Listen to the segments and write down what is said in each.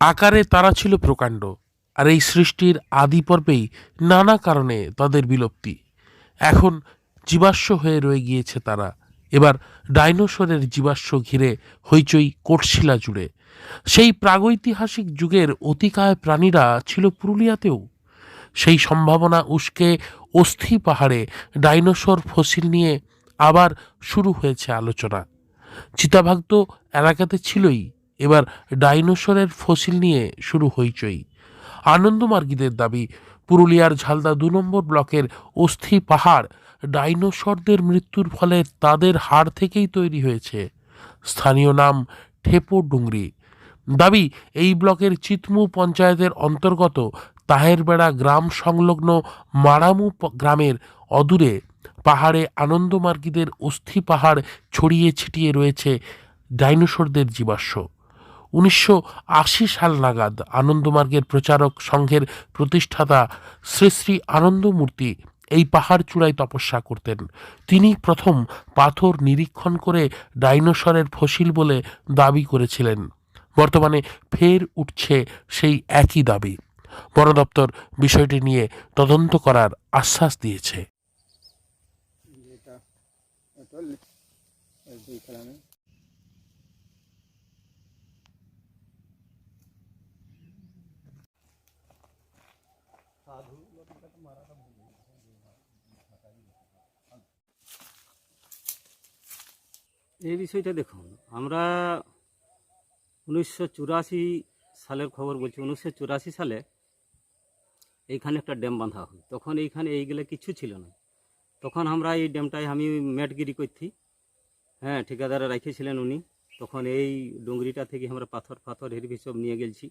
আকারে তারা ছিল প্রকাণ্ড, আর এই সৃষ্টির আদি পর্বেই নানা কারণে তাদের বিলুপ্তি। এখন জীবাশ্ম হয়ে রয়ে গিয়েছে তারা। এবার ডাইনোসরের জীবাশ্ম ঘিরে হইচই কোটশিলা জুড়ে। সেই প্রাগৈতিহাসিক যুগের অতিকায় প্রাণীরা ছিল পুরুলিয়াতেও। সেই সম্ভাবনা উস্কে অস্থি পাহাড়ে ডাইনোসর ফসিল নিয়ে আবার শুরু হয়েছে আলোচনা। চিতাভাগ তো এলাকাতে ছিলই এবার ডাইনোসরের ফসিল নিয়ে শুরু হইচই। আনন্দমার্গীদের দাবি, পুরুলিয়ার ঝালদা দু নম্বর ব্লকের অস্থি পাহাড় ডাইনোসরদের মৃত্যুর ফলে তাদের হাড় থেকেই তৈরি হয়েছে। স্থানীয় নাম ঠেপো ডুংরি। দাবি, এই ব্লকের চিতমু পঞ্চায়েতের অন্তর্গত তাহেরবেড়া গ্রাম সংলগ্ন মারামু গ্রামের অদূরে পাহাড়ে আনন্দমার্গীদের অস্থি পাহাড় ছড়িয়ে ছিটিয়ে রয়েছে ডাইনোসরদের জীবাশ্ম। উনিশশো আশি সাল নাগাদ আনন্দমার্গের প্রচারক সংঘের প্রতিষ্ঠাতা শ্রী শ্রী আনন্দমূর্তি এই পাহাড় চূড়ায় তপস্যা করতেন। তিনি প্রথম পাথর নিরীক্ষণ করে ডাইনোসরের ফসিল বলে দাবি করেছিলেন। বর্তমানে ফের উঠছে সেই একই দাবি। বন দপ্তর বিষয়টি নিয়ে তদন্ত করার আশ্বাস দিয়েছে এটা অটল এই দুই কালামে এই বিষয়টা দেখুন, আমরা উনিশশো চুরাশি সালের খবর বলছি। উনিশশো চুরাশি সালে এইখানে একটা ড্যাম বাঁধা হয়। তখন এইখানে এইগুলো কিছু ছিল না। তখন আমরা এই ড্যামটায় আমি ম্যাটগিরি করছি। হ্যাঁ ঠিকাদারে রেখেছিলেন উনি। তখন এই ডুংরিটা থেকে আমরা পাথর ফাথর হেরবি সব নিয়ে গেছি।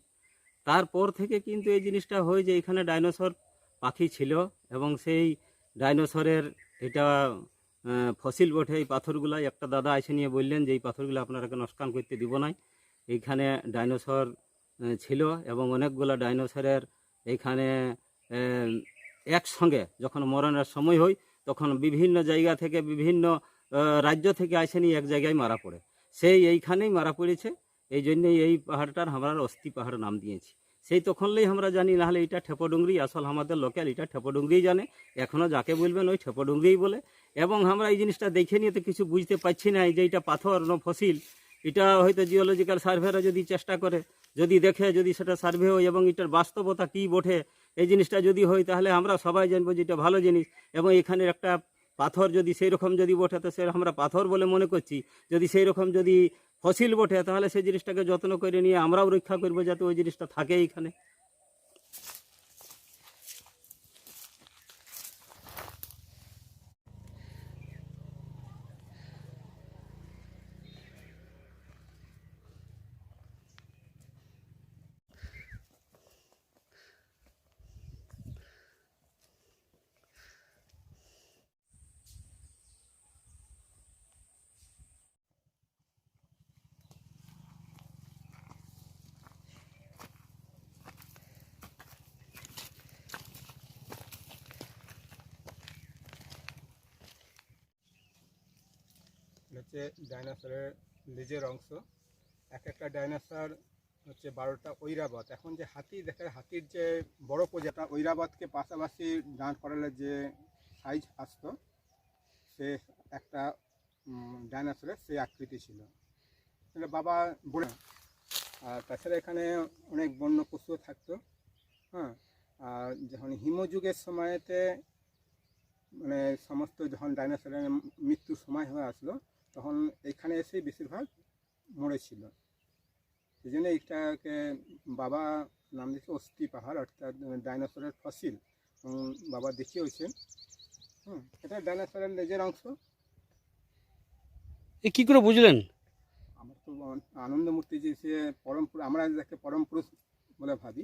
তারপর থেকে কিন্তু এই জিনিসটা হয় যে এখানে ডাইনোসর পাখি ছিল এবং সেই ডাইনোসরের এটা ফসিল বটে। এই পাথরগুলা একটা দাদা এসে নিয়ে বললেন যে এই পাথরগুলো আপনারাকে নস্কান করতে দিব নাই। এইখানে ডাইনোসর ছিল এবং অনেকগুলো ডাইনোসরের এইখানে একসঙ্গে যখন মরণের সময় হয়, তখন বিভিন্ন জায়গা থেকে বিভিন্ন রাজ্য থেকে আসে নিয়ে এক জায়গায় মারা পড়ে। সেই এইখানেই মারা পড়েছে। এই জন্যই এই পাহাড়টার আমরা অস্থি পাহাড় নাম দিয়েছি। সেই তখনলেই আমরা জানি, নাহলে এটা ঠেপডুংরি, আসল আমাদের লোকাল এটা ঠেপডুংরিই জানে। এখনও যাকে বলবেন ওই ঠেপডুংরিই বলে। এবং আমরা এই জিনিসটা দেখে নিয়ে তো কিছু বুঝতে পারছি না যে এটা পাথর না ফসিল, এটা হয়তো জিওলজিক্যাল সার্ভেরা যদি চেষ্টা করে, যদি দেখে, যদি সেটা সার্ভে হয় এবং এটার বাস্তবতা কী বটে, এই জিনিসটা যদি হয়, তাহলে আমরা সবাই জানব যে এটা ভালো জিনিস। এবং এখানে একটা পাথর যদি সেই রকম যদি বটে, তো সে আমরা পাথর বলে মনে করছি। যদি সেই রকম যদি ফসিল বটে, তাহলে সেই জিনিসটাকে যত্ন করে নিয়ে আমরাও রক্ষা করব যাতে ওই জিনিসটা থাকে এখানে হচ্ছে ডাইনোসরের লেজের অংশ। এক একটা ডাইনোসর হচ্ছে বারোটা ঐরাবত। এখন যে হাতি দেখা হাতির যে বড় প্রজাতা ঐরাবতকে পাশাপাশি দাঁড় করালে যে সাইজ আসতো, সে একটা ডাইনোসরের সেই আকৃতি ছিল। এটা বাবা বলে, আর তাছাড়া এখানে অনেক বন্য পশুও থাকতো হ্যাঁ। আর যখন হিমযুগের সময়তে মানে সমস্ত যখন ডাইনোসরের মৃত্যুর সময় হয়ে আসলো তখন এখানে এসেই বেশিরভাগ মরেছিল। সেই জন্য এইটাকে বাবা নাম দিয়েছে অস্থি পাহাড় অর্থাৎ ডাইনোসরের ফসিল। বাবা দেখিয়েছেন। হুম এটা ডাইনোসরের লেজের অংশ। এ কী করে বুঝলেন? আমার তো আনন্দমূর্তি যে সে পরম আমরা যাকে পরম পুরুষ বলে ভাবি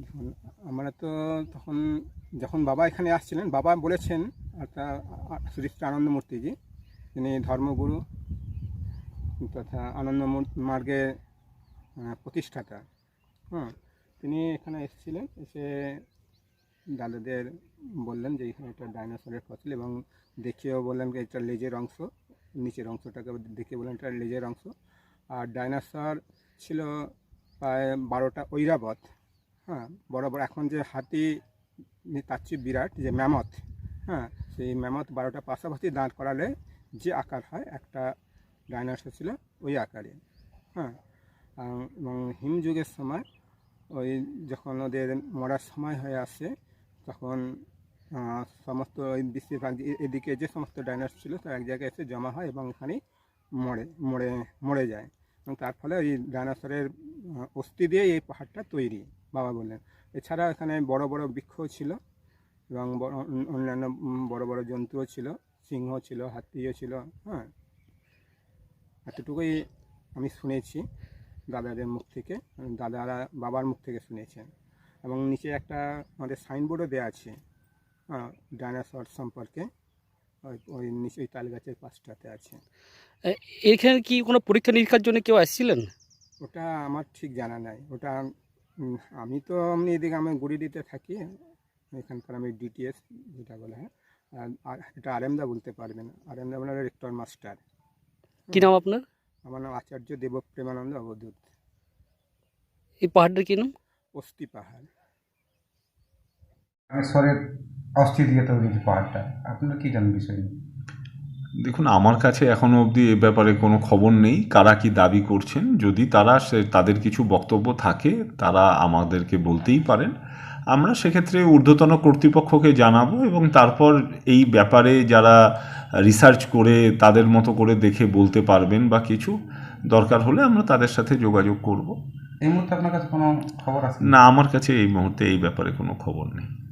দেখুন আমরা তো তখন যখন বাবা এখানে আসছিলেন, বাবা বলেছেন একটা শ্রী শ্রী আনন্দমূর্তিজি তিনি ধর্মগুরু তথা আনন্দ মার্গের প্রতিষ্ঠাতা। হ্যাঁ তিনি এখানে এসেছিলেন, এসে দাদাদের বললেন যে এখানে একটা ডাইনোসরের ফসিল এবং দেখিয়েও বললেন যে এটা লেজের অংশ, নিচের অংশটাকে দেখে বললেন এটা লেজের অংশ। আর ডাইনোসর ছিল প্রায় বারোটা ঐরাবত। হ্যাঁ বড় এখন যে হাতি তার চেয়ে বিরাট যে ম্যামথ হ্যাঁ সেই ম্যামথ বারোটা পাশাপাশি দাঁড় করালে যে আকার হয়, একটা ডাইনোসর ছিল ওই আকারে হ্যাঁ। এবং হিমযুগের সময় ওই যখন ওদের মরার সময় হয়ে আসে, তখন সমস্ত ওই বেশিরভাগ এদিকে যে সমস্ত ডাইনোসর ছিল, তারা এক জায়গায় এসে জমা হয় এবং ওখানে মরে মরে মরে যায়। এবং তার ফলে ওই ডাইনোসরের অস্থি দিয়ে এই পাহাড়টা তৈরি, বাবা বললেন। এছাড়া এখানে বড় বড় বৃক্ষ ছিল এবং অন্যান্য বড় বড় জন্তুও ছিল, সিংহ ছিল, হাতিও ছিল হ্যাঁ। এতটুকুই আমি শুনেছি দাদাদের মুখ থেকে, দাদারা বাবার মুখ থেকে শুনেছেন। এবং নিচে একটা আমাদের সাইনবোর্ডও দেওয়া আছে ডাইনোসর সম্পর্কে। ওই ওই নিচে ওই তাল গাছের পাশটাতে আছে। এখানে কি কোনো পরীক্ষা নিরীক্ষার জন্য কেউ আসছিলেন? ওটা আমার ঠিক জানা নাই। ওটা আমি তো এমনি এদিকে আমি গুড়িডিতে থাকি এখানকার আমি ডিটিএস যেটা বলে হ্যাঁ? আর এটা আরেমদা বলতে পারবেন আরেমদা মানে রেক্টর মাস্টার কি নাম আপনার? আমার নাম আচার্য দেবপ্রেমানন্দ অবধূত এই পাহাড়টার কি নাম? অস্থি পাহাড়। রামেশ্বরের অস্থি তৈরি যে পাহাড়টা আপনারা কি জানেন বিষয় দেখুন আমার কাছে এখনও অবধি এ ব্যাপারে কোনো খবর নেই। কারা কি দাবি করছেন? যদি তারা সে তাদের কিছু বক্তব্য থাকে তারা আমাদেরকে বলতেই পারেন। আমরা সেক্ষেত্রে ঊর্ধ্বতন কর্তৃপক্ষকে জানাব এবং তারপর এই ব্যাপারে যারা রিসার্চ করে তাদের মতো করে দেখে বলতে পারবেন বা কিছু দরকার হলে আমরা তাদের সাথে যোগাযোগ করব। এই মুহূর্তে আপনার কাছে কোনো খবর আছে? না আমার কাছে এই মুহূর্তে এই ব্যাপারে কোনো খবর নেই।